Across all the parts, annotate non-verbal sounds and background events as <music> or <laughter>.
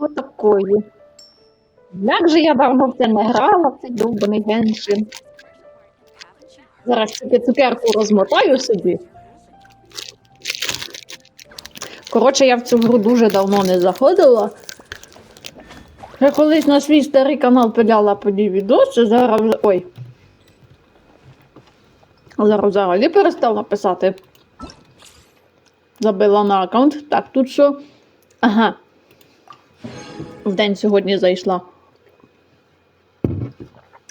Отакої. Як же я давно в це не грала, в цей довбаний геншин. Зараз тільки цукерку розмотаю собі. Коротше, я в цю гру дуже давно не заходила. Я колись на свій старий канал пиляла тоді відоси, зараз. Ой. Зараз взагалі перестала писати. Забила на аккаунт. Так, тут що? Ага. В день сьогодні зайшла.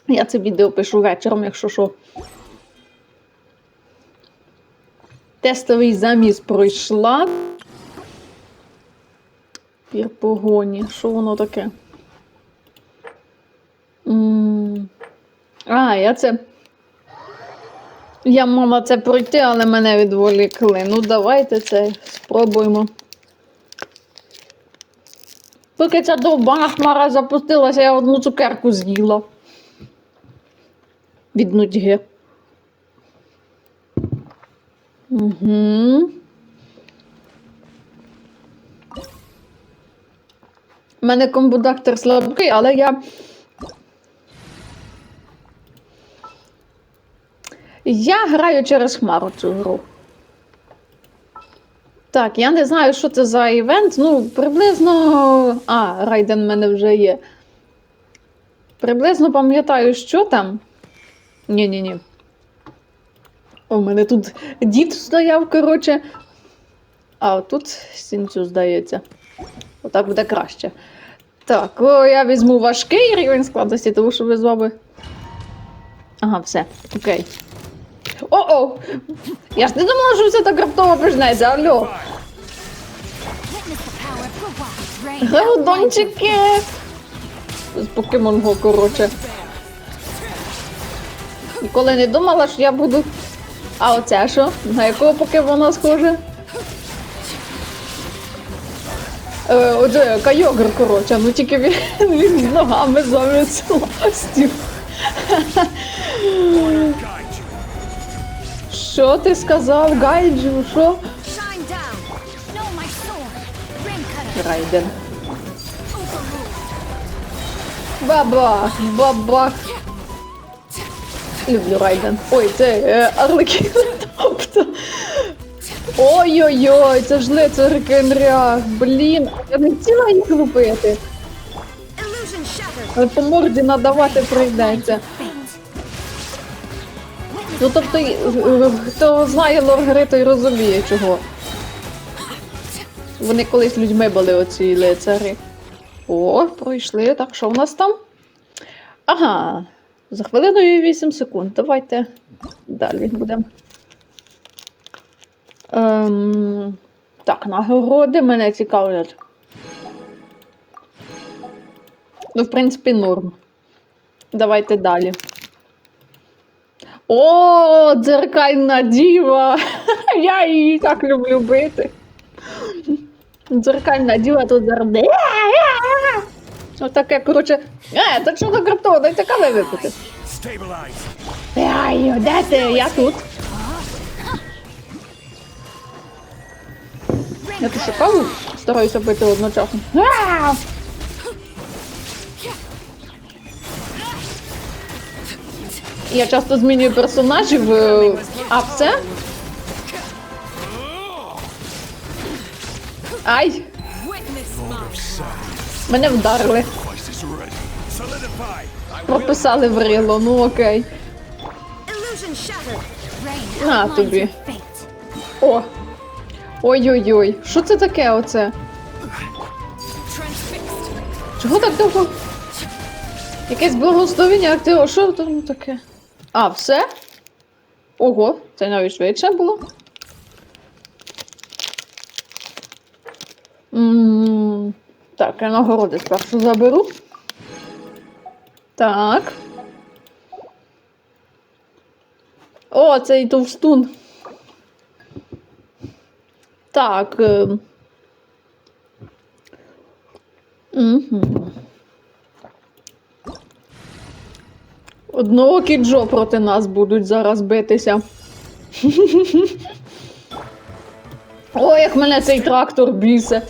Я це відео пишу вечором, якщо що. Тестовий заміс пройшла. Пір погоні. Що воно таке? А, я це. Я мала це пройти, але мене відволікли. Ну, давайте це спробуємо. Поки ця довбана хмара запустилася, я одну цукерку з'їла. Від нудьги. Угу. У мене комбудактор слабкий, але я. Я граю через хмару цю гру. Так, я не знаю, що це за івент. Ну, приблизно. А, Райден в мене вже є. Приблизно пам'ятаю, що там. Ні-ні-ні. У мене тут дід стояв, коротше. А тут сінцю, здається. Отак буде краще. Так, о, я візьму важкий рівень складності, тому що ви з вами. Ага, все, окей. О-о! Я ж не думала, що все так раптово почнеться, алло. Геодончики! З Покемон Го, коротше. Ніколи не думала, що я буду. А оце що? На якого покемона схоже? Е, Оце Кайогр, коротше, ну тільки він, він з ногами замість ластів. Що ти сказав, Гайджу? Що? Райден. Бабах, бабах. Люблю Райден. Ой, це е, Арлекін. Тобто. Ой-ой-ой, це ж лицар Кенрях. Блін, я не хотіла їх лупити. Але по морді надавати прийдеться. Ну тобто, е, хто знає Лоргри, той розуміє чого. Вони колись людьми були оці лицарі. О, пройшли. Так, що в нас там? Ага. За хвилиною 8 секунд. Давайте далі будемо. Ем, так, нагороди мене цікавлять. Ну, в принципі, норм. Давайте далі. О, дзеркальна діва! <laughs> Я її так люблю бити. Дзеркальна діва тут завжди. Отаке, коротше. Е, та що так раптово, дайте кави випити. Ай, де ти? Я тут. Я тут ще стараюся пити одночасно. Я часто змінюю персонажів, е, а все? Ай! Мене вдарили. Прописали в рило, ну окей. На тобі. О! Ой-ой-ой, що це таке оце? Чого так довго? Якесь благословення активу. Що там таке? А, все? Ого, це навіть швидше було. м так, я нагороди спершу заберу. Так. О, цей товстун. Так. Угу. Одноокі Джо проти нас будуть зараз битися. <laughs> Ой, як мене цей трактор бісе.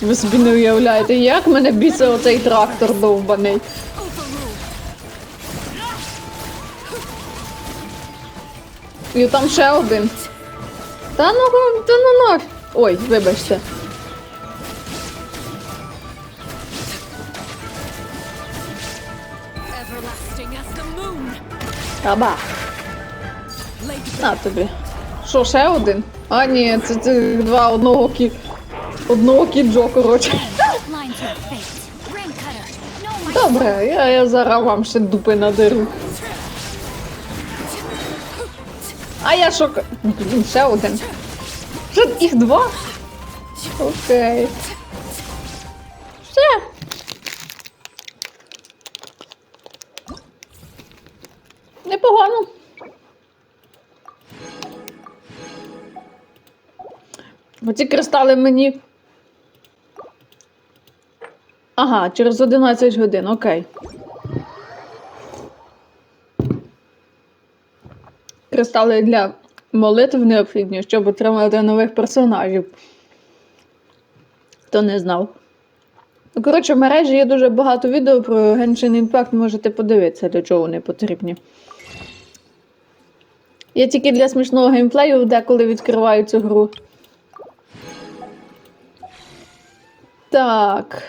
Ви собі не уявляєте, як мене бісить оцей трактор довбаний. І там ще один. Та ну, та ну на. Ой, вибачте. Таба. На тобі. Що, ще один? А, ні, це, це два одного кі. Одного кіджо, коротше. Добре, я, я зараз вам ще дупи надеру. А я що? к- Блін, ще один. Що, їх два? Окей. Все. Бо ці кристали мені. Ага, через 11 годин, окей. Кристали для молитв необхідні, щоб отримати нових персонажів. Хто не знав. Ну, Коротше, в мережі є дуже багато відео про Genshin Impact, можете подивитися, для чого вони потрібні. Я тільки для смішного геймплею деколи відкриваю цю гру. Так.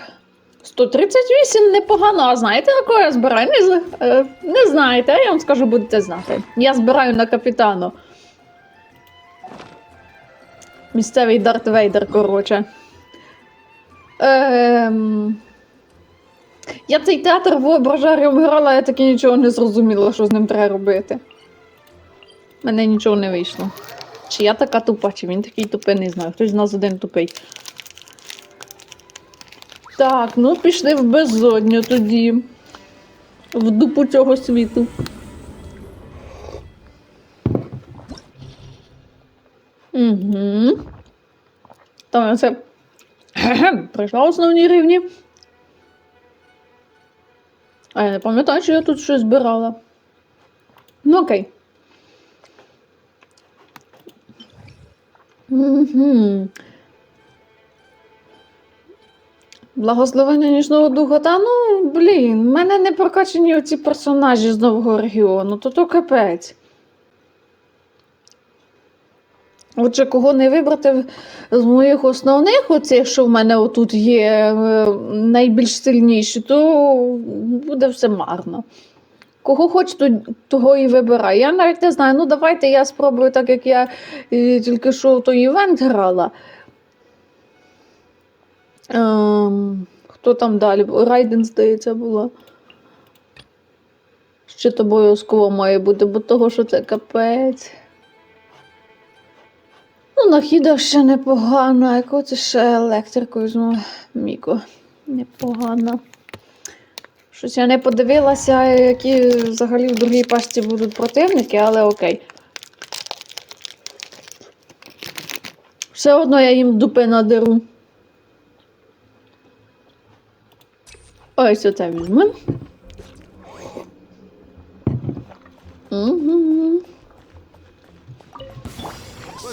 138 непогано, а знаєте, на кого я збираю? Не, не знаєте, а я вам скажу, будете знати. Я збираю на капітану. Місцевий Дарт Вейдер, коротше. Ем... Я цей театр в воображаріум грала, я таки нічого не зрозуміла, що з ним треба робити. Мене нічого не вийшло. Чи я така тупа, чи він такий тупий, не знаю. Хтось з нас один тупий. Так, ну пішли в безодню тоді. В дупу цього світу. Угу. Там це <clears throat> пройшла основні рівні. А я не пам'ятаю, що я тут щось збирала. Ну окей. Угу. Благословення нічного духа. Та ну, блін, в мене не прокачані оці персонажі з нового регіону, то то капець. Отже, кого не вибрати з моїх основних, оцих, що в мене отут є е, найбільш сильніші, то буде все марно. Кого хоч, то, того і вибирай. Я навіть не знаю. Ну, давайте я спробую, так як я е, тільки що в той івент грала. Ем, хто там далі? Райден, здається, була. Ще то обов'язково має бути, бо того, що це капець. Ну, нахіда ще непогано, а яку це ще електрику візьму. Міко. Непогано. Щось я не подивилася, які взагалі в другій пасті будуть противники, але окей. Все одно я їм дупи надеру. Ось оце візьмемо. Угу.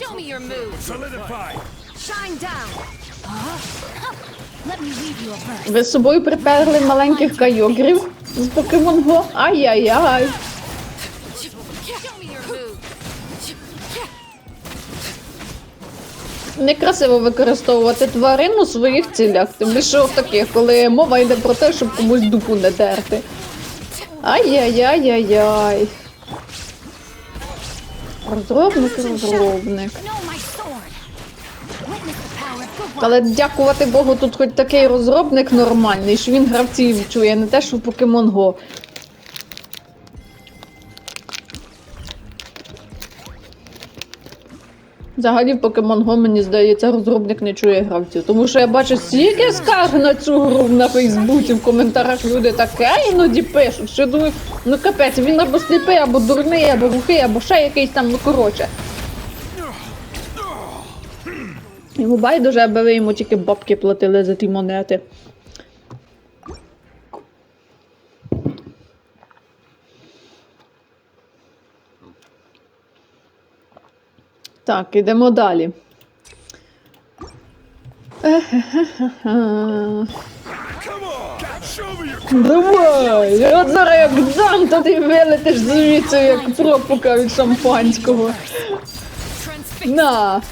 Show me your moves. Solidify. Shine down. Let me weave you a verse. Ви з собою приперли маленьких кайогрів з Pokemon Go? Ай-яй-яй. Некрасиво використовувати тварин у своїх цілях, тим більше в таких, коли мова йде про те, щоб комусь дупу не дерти. Ай-яй-яй-яй-яй. Розробник, розробник. Але дякувати Богу, тут хоч такий розробник нормальний, що він гравців чує, не те, що в Pokemon Go. Взагалі в Pokemon Go, мені здається, розробник не чує гравців. Тому що я бачу стільки скарг на цю гру на Фейсбуці, в коментарях люди таке іноді пишуть, що думаю, ну капець, він або сліпий, або дурний, або глухий, або ще якийсь там, ну коротше. Йому байдуже, аби ви йому тільки бабки платили за ті монети. Так, ідемо далі. Давай! От зараз як дам, то ти вилетиш звідси, як пропука від шампанського. На!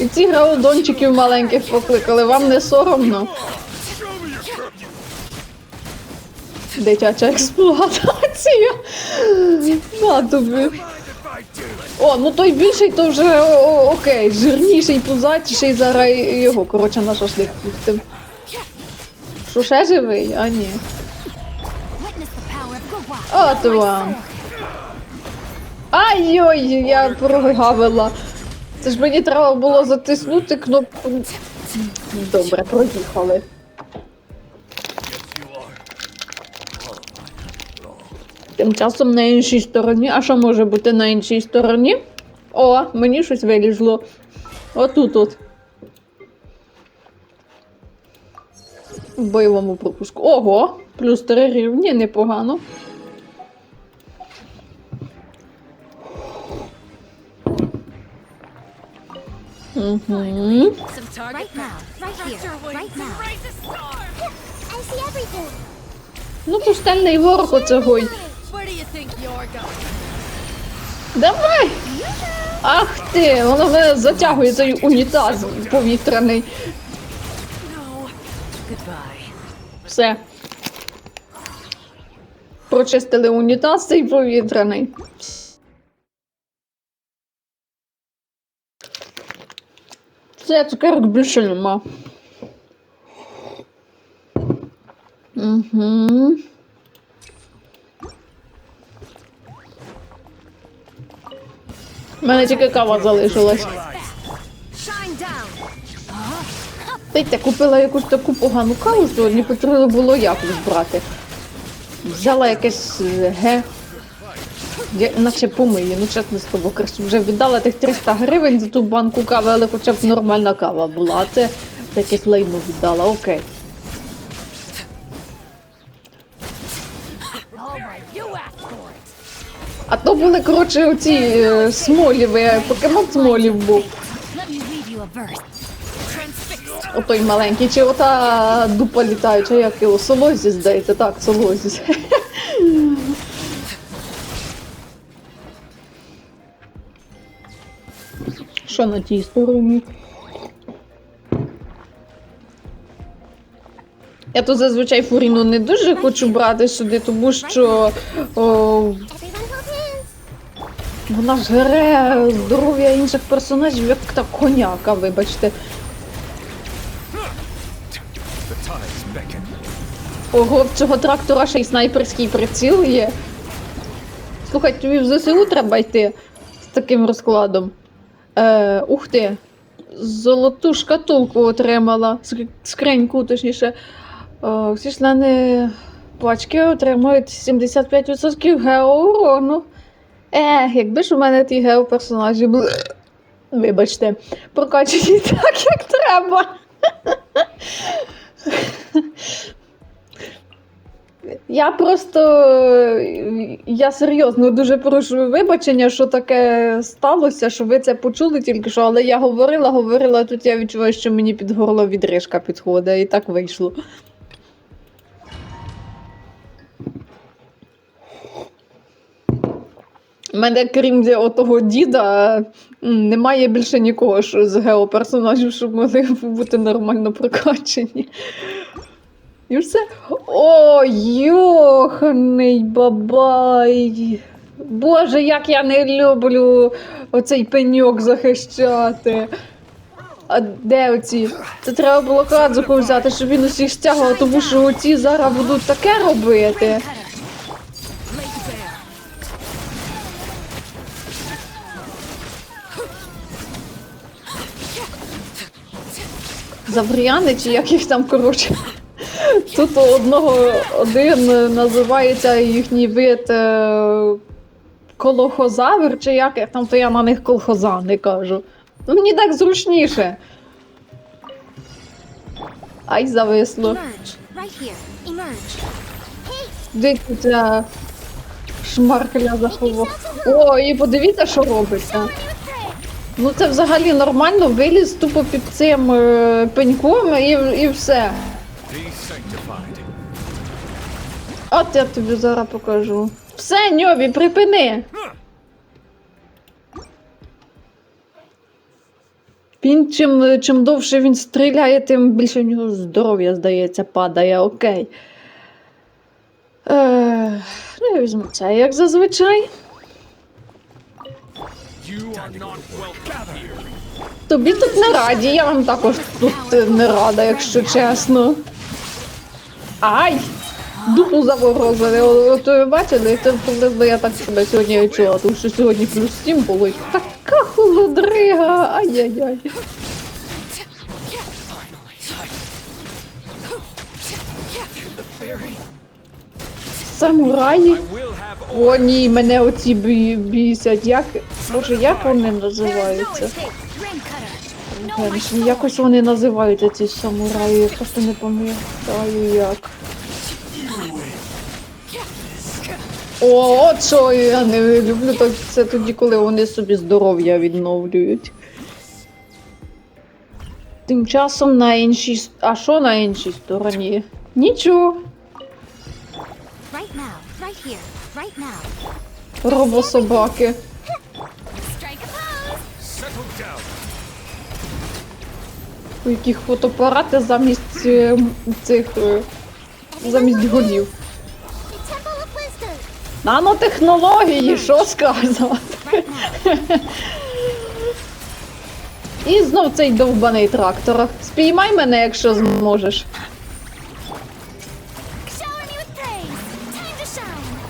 І ці граудончиків маленьких покликали, вам не соромно? Дитяча експлуатація. На тобі. О, ну той більший, то вже о, окей. Жирніший, пузатіший, зараз його, коротше, на шашлик пустив. Що ще живий? А ні. От вам. Ай-ой, я прогавила. Це ж мені треба було затиснути кнопку. Добре, проїхали. Тим часом на іншій стороні. А що може бути на іншій стороні? О, мені щось вилізло. Отут от. В бойовому пропуску. Ого! Плюс три рівні, непогано. Угу. Ну, пустельний ворог оцегой. Where Давай! Ах ти! Воно мене затягує цей унітаз повітряний. Все. Прочистили унітаз цей повітряний. Все, цукерок більше нема. Угу. У мене тільки кава залишилась. Shine купила якусь таку погану каву, що не потрібно було якось брати. Взяла якесь ге. Я, наче помиє, ну чесно з тобою, краще вже віддала тих 300 гривень за ту банку кави, але хоча б нормальна кава була, а це якесь лайно віддала, окей. Були, коротше, оці е, смоліві, покемон смолів був. Отой маленький, чи ота дупа літаюча, як його, солозі, здається, так, солозі. <laughs> Що на тій стороні? Я тут зазвичай фуріну не дуже хочу брати сюди, тому що о. Вона ж гере здоров'я інших персонажів, як та коняка, вибачте. Ого, в цього трактора ще й снайперський приціл є. Слухай, тобі в ЗСУ треба йти з таким розкладом. Е, ух ти. Золоту шкатулку отримала. Скриньку, точніше. Е, всі члени пачки отримують 75% геоурону. Е, якби ж у мене ті геоперсонажі були. Вибачте, прокачені <laughs> так, як треба. Я просто. Я серйозно дуже прошу вибачення, що таке сталося, що ви це почули тільки що, але я говорила, говорила, тут я відчуваю, що мені під горло відрижка підходить, і так вийшло. Мене, крім отого діда, немає більше нікого що з геоперсонажів, щоб могли <laughs> бути нормально прокачені. І все. О, йоханий бабай. Боже, як я не люблю оцей пеньок захищати. А де оці? Це треба було кадзуку взяти, щоб він усіх стягував, тому що оці зараз будуть таке робити. Завріяни, чи як їх там коротше. Тут одного один е, називається їхній вид е, колохозавр, чи як там, то я на них колхозани кажу. Ну, мені так зручніше. Ай, зависло. Here. Emerge. Дивіться, шмаркля заховав. О, і подивіться, що робиться. Ну це взагалі нормально, виліз тупо під цим е, пеньком і, і все. От я тобі зараз покажу. Все, Ньові, припини. Він чим, чим довше він стріляє, тим більше в нього здоров'я, здається, падає, окей. Е, ну, я візьму це, як зазвичай. Тобі тут не раді, я вам також тут е, не рада, якщо чесно. Ай! Дупу заворозили. От ви бачили, це приблизно я так себе сьогодні відчула, тому що сьогодні плюс 7 було. Така холодрига. Ай-яй-яй. Самураї. О, ні, мене оці бі- бісять. Як. Боже, як вони називаються? Геншин, якось вони називаються ці самураї, я просто не пам'ятаю як. О, що я не люблю, так це тоді, коли вони собі здоров'я відновлюють. Тим часом на іншій. А що на іншій стороні? Нічого. Right now. Right here. Робособаки. У яких фотоапарати замість е, цих. е, замість голів. Нанотехнології, що сказати? І знов цей довбаний трактор. Спіймай мене, якщо зможеш.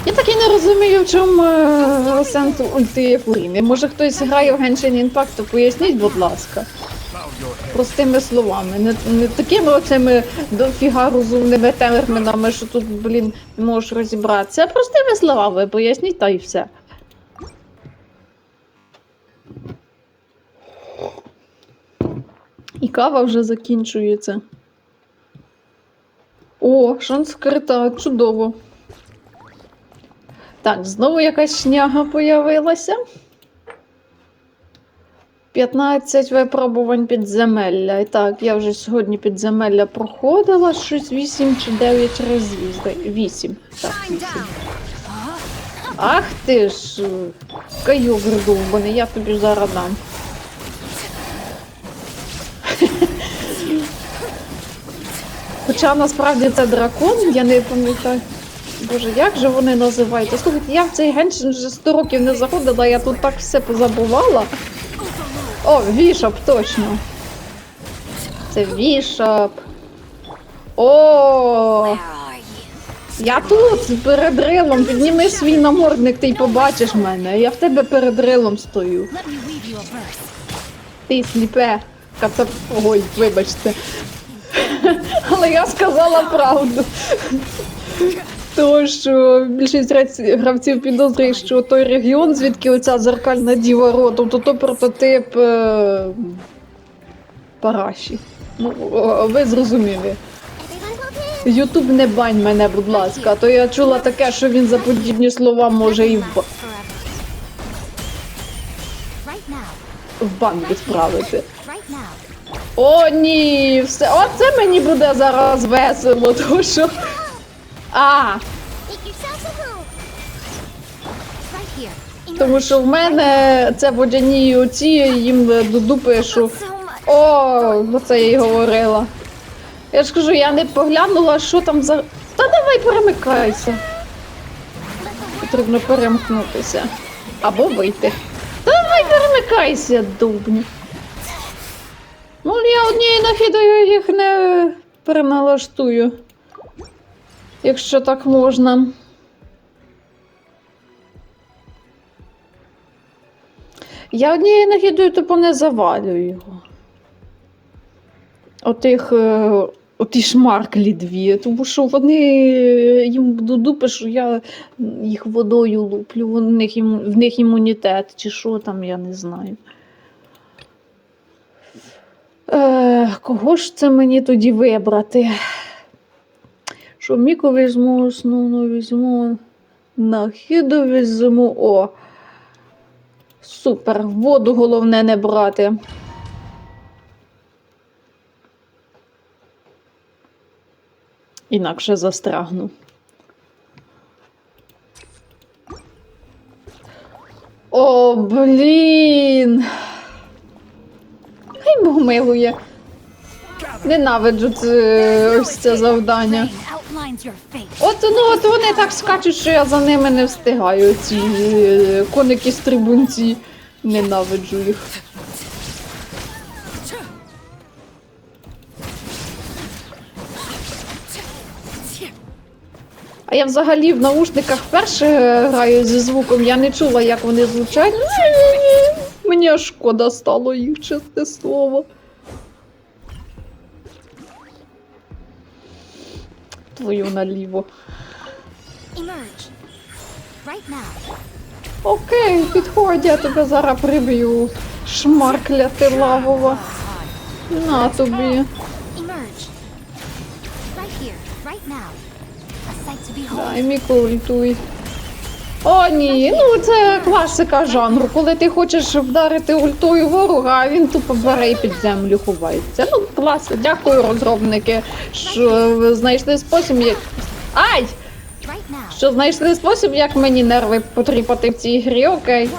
Я так і не розумію, в чому е, сенс ульти Фуріни. Може хтось грає в Genshin Impact, то поясніть, будь ласка. Простими словами. Не, не такими оцими дофіга розумними термінами, що тут, блін, не можеш розібратися. Простими словами поясніть та й все. І кава вже закінчується. О, шанс скрита, чудово. Так, знову якась шняга появилася. 15 випробувань підземелля. І так, я вже сьогодні підземелля проходила щось 8 чи 9 разів. 8. Так, 8. Ах ти ж, кайогр довбаний, я тобі зараз дам. Хоча насправді це дракон, я не пам'ятаю. Боже, як же вони називаються? Слухайте, я в цей геншин вже 100 років не заходила, я тут так все позабувала. О, вішап, точно. Це вішап. О, я тут перед рилом. Підніми свій намордник, ти й побачиш мене. Я в тебе перед рилом стою. Ти сліпе. Кацап... Ой, вибачте. <laughs> Але я сказала правду. Що більшість гравців підозрює, що той регіон, звідки оця зеркальна діва роту, то то прототип е... Параші. Ну, ви зрозуміли. Ютуб не бань мене, будь ласка, то я чула таке, що він за подібні слова може і в, в банк відправити. О, ні, все. Оце мені буде зараз весело, тому що. А, тому що в мене це водяні оці, їм до дупи, що. О, оце я й говорила. Я ж кажу, я не поглянула, що там за. Та давай перемикайся. Потрібно перемкнутися. Або вийти. Та давай перемикайся, дубні. Ну, я однією нахідою їх не переналаштую. Якщо так можна. Я однією нахідою тупо не завалюю його. Отих. е, Оті шмарклі дві, тому що вони е, їм до дупи, що я їх водою луплю, в них, в них імунітет, чи що там, я не знаю. Е, кого ж це мені тоді вибрати? Що Міку візьму, основну візьму, Нахіду візьму. О. Супер. Воду головне не брати. Інакше застрягну. О, блін. Хай Бог милує. Ненавиджу це, ось це завдання. От, ну, от вони так скачуть, що я за ними не встигаю. Ці е, коники стрибунці. Ненавиджу їх. А я взагалі в наушниках вперше граю зі звуком, я не чула, як вони звучать. Мені шкода стало їх, чесне слово. Твою наліво. Окей, підходь, я тебе зараз приб'ю. Шмаркля ти лавова. На тобі. Дай мій ультуй. О, ні, ну це класика жанру. Коли ти хочеш вдарити ультою ворога, а він тупо бере і під землю ховається. Ну, клас, дякую, розробники, що знайшли спосіб, як. Ай! Що знайшли спосіб, як мені нерви потріпати в цій грі, окей.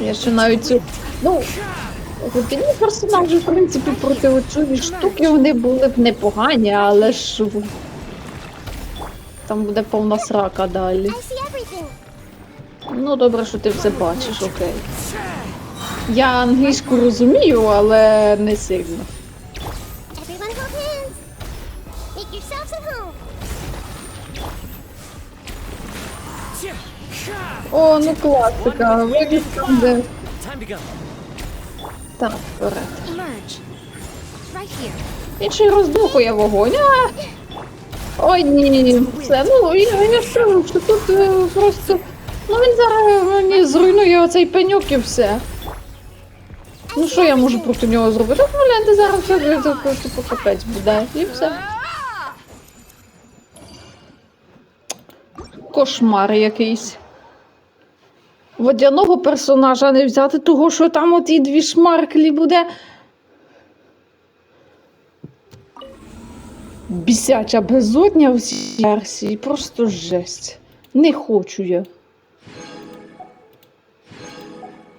Я ще навіть. Ну, Ні персонажі, в принципі, проти оцю штуки вони були б непогані, але ж там буде повна срака далі. Ну, добре, що ти все бачиш, окей. Я англійську розумію, але не сильно. О, ну класика, вибіг там, де. Так, вперед. Right here. Інший роздухує вогонь. А! Ой, ні, все, ну я, я ж що тут е, просто. Ну він зараз мені зруйнує оцей пеньок і все. Ну що я можу проти нього зробити? Ну, гляньте, зараз все типу, капець буде. І все. Кошмар якийсь. Водяного персонажа не взяти, того, що там оті дві шмарклі буде. Бісяча безодня в цій версії, просто жесть. Не хочу я.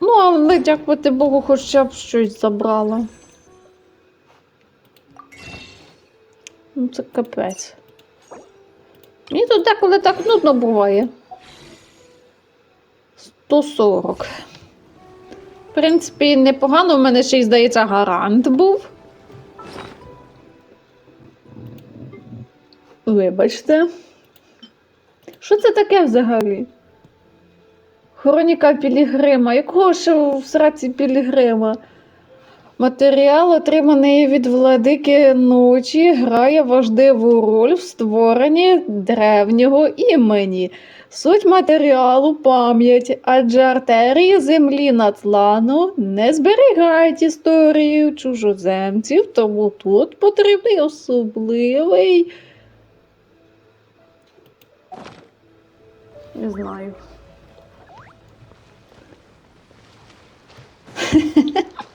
Ну, але дякувати Богу, хоча б щось забрала. Ну, це капець. Мені тут деколи так нудно буває. 140. В принципі, непогано, в мене ще й, здається, гарант був. Вибачте. Що це таке взагалі? Хроніка Пілігрима. Якого ще в сраці Пілігрима? Матеріал, отриманий від владики ночі, грає важливу роль в створенні древнього імені. Суть матеріалу пам'ять, адже артерії землі Натлану не зберігають історію чужоземців, тому тут потрібний особливий. Не знаю. <laughs>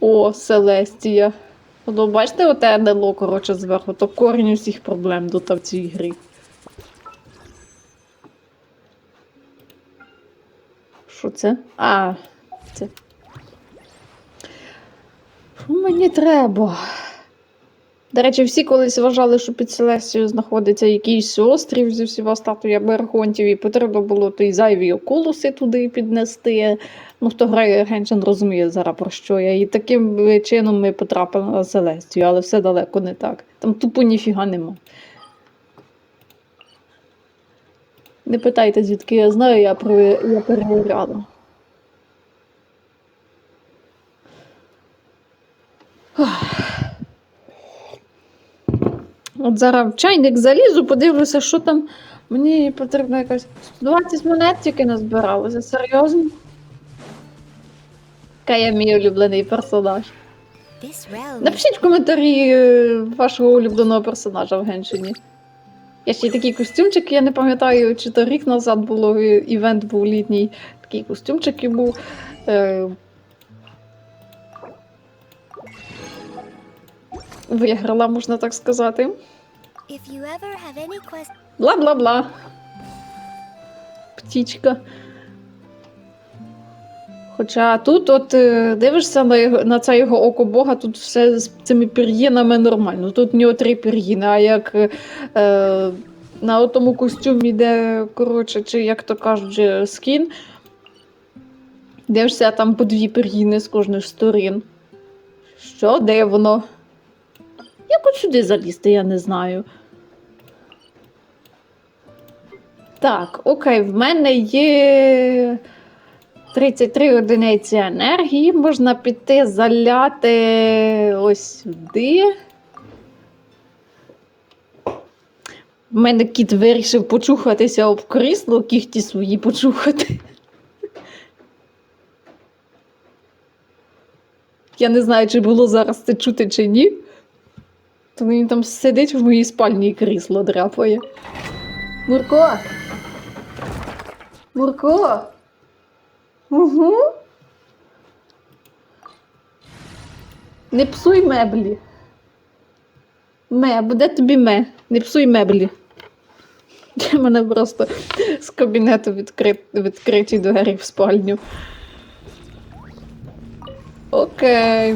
О, Селестія. Ну, бачите, оте НЛО, коротше, зверху, то корінь усіх проблем тут в цій грі. Що це? А, це. Мені треба? До речі, всі колись вважали, що під Селестією знаходиться якийсь острів зі всіма статуями архонтів, і потрібно було той зайві окулуси туди піднести. Ну, хто грає Геншин, розуміє зараз про що я. І таким чином ми потрапили на Селестію, але все далеко не так. Там тупо ніфіга нема. Не питайте, звідки я знаю, я, про... я перевіряла. От зараз в чайник залізу, подивлюся, що там. Мені потрібно якась 120 монет тільки назбиралося. Серйозно? Яка я мій улюблений персонаж. Напишіть в коментарі е, вашого улюбленого персонажа в Геншині. Я ще й такий костюмчик, я не пам'ятаю, чи то рік назад було е, івент був літній. Такий костюмчик і був. Е... Виграла, можна так сказати. If you ever have any questions, Бла-бла-бла. Птічка. Хоча тут, от е, дивишся на, його, на це його око Бога, тут все з цими пір'їнами нормально. Тут нього три пір'їни, а як е, на тому костюмі, де, коротше, чи як то кажуть, скін, дивишся там по дві пір'їни з кожних сторін. Що дивно? Як от сюди залізти, я не знаю. Так, окей, в мене є 33 одиниці енергії. Можна піти заляти ось сюди. В мене кіт вирішив почухатися об крісло, кіхті свої почухати. Я не знаю, чи було зараз це чути чи ні. То він там сидить в моїй спальні і крісло дряпає. Мурко! Мурко. Угу. Не псуй меблі. Ме, буде тобі ме. Не псуй меблі. У <laughs> мене просто з кабінету відкрит, відкриті двері в спальню. Окей.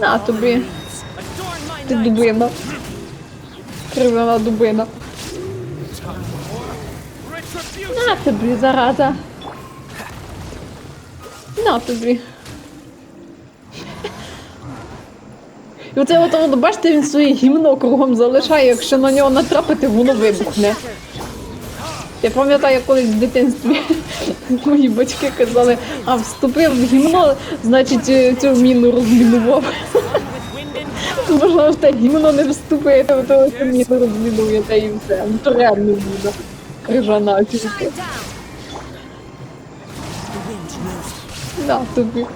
На тобі. Ти дубина. Кривина дубина. На тобі, зараза. На тобі. І оце от, от, бачите, він своє гімно кругом залишає, якщо на нього натрапити, воно вибухне. Я пам'ятаю, колись в дитинстві <laughs> мої батьки казали, а вступив в гімно, значить е, цю міну розмінував. <laughs> Wind в те гімно не вступити, то цю міну розмінуєте і все. Ну, то реально міна. Крижана тільки. На тобі.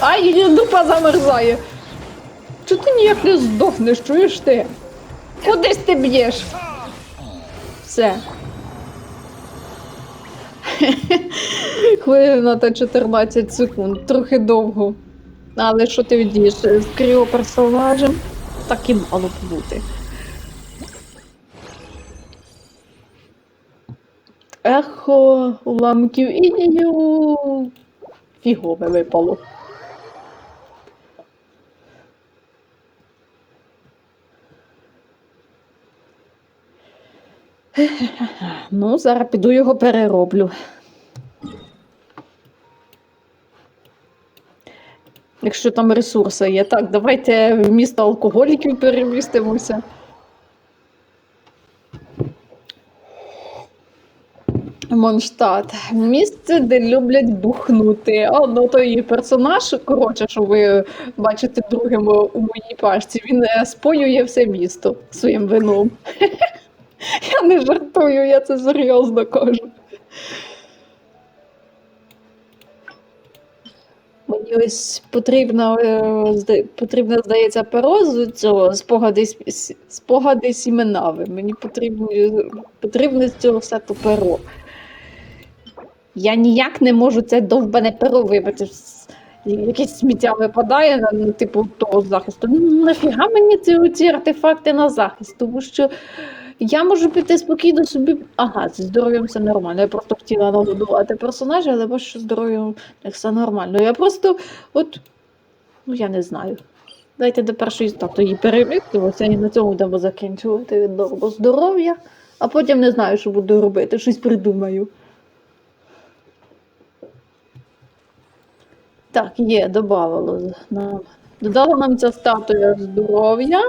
Ай, дупа замерзає. Чого ти ніяк не здохнеш, чуєш ти? Кудись ти б'єш? Все. Хвилина та 14 секунд, трохи довго. Але що ти віддієш з кріоперсонажем? Так і мало б бути. Ехо уламків інію. Фігове випало. Ну, зараз піду його перероблю. Якщо там ресурси є. Так, давайте в місто алкоголіків перемістимося. Монштадт. Місце, де люблять бухнути. О, ну то її персонаж, коротше, що ви бачите другим у моїй пашці, він е, споює все місто своїм вином. <laughs> Я не жартую, я це серйозно кажу. Мені ось потрібно, е, потрібно, здається, перо з цього спогади, спогади сіменави. Мені потрібно, потрібно з цього сету перо. Я ніяк не можу це довбане перо вибити. Якесь сміття випадає на ну, типу того захисту. Ну нафіга мені ці, ці артефакти на захист? Тому що я можу піти спокійно собі. Ага, зі здоров'ям все нормально. Я просто хотіла нагодувати персонажа, але бачу, що з здоров'ям все нормально. Я просто от. Ну я не знаю. Дайте до першої статуї перемістимося і на цьому будемо закінчувати відбору здоров'я, а потім не знаю, що буду робити, щось придумаю. Так, є, додавало. Додала нам ця статуя здоров'я.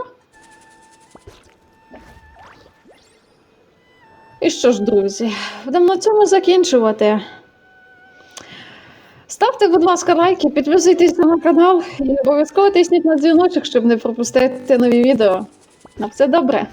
І що ж, друзі, будемо на цьому закінчувати. Ставте, будь ласка, лайки, підписуйтесь на канал і обов'язково тисніть на дзвіночок, щоб не пропустити нові відео. На все добре!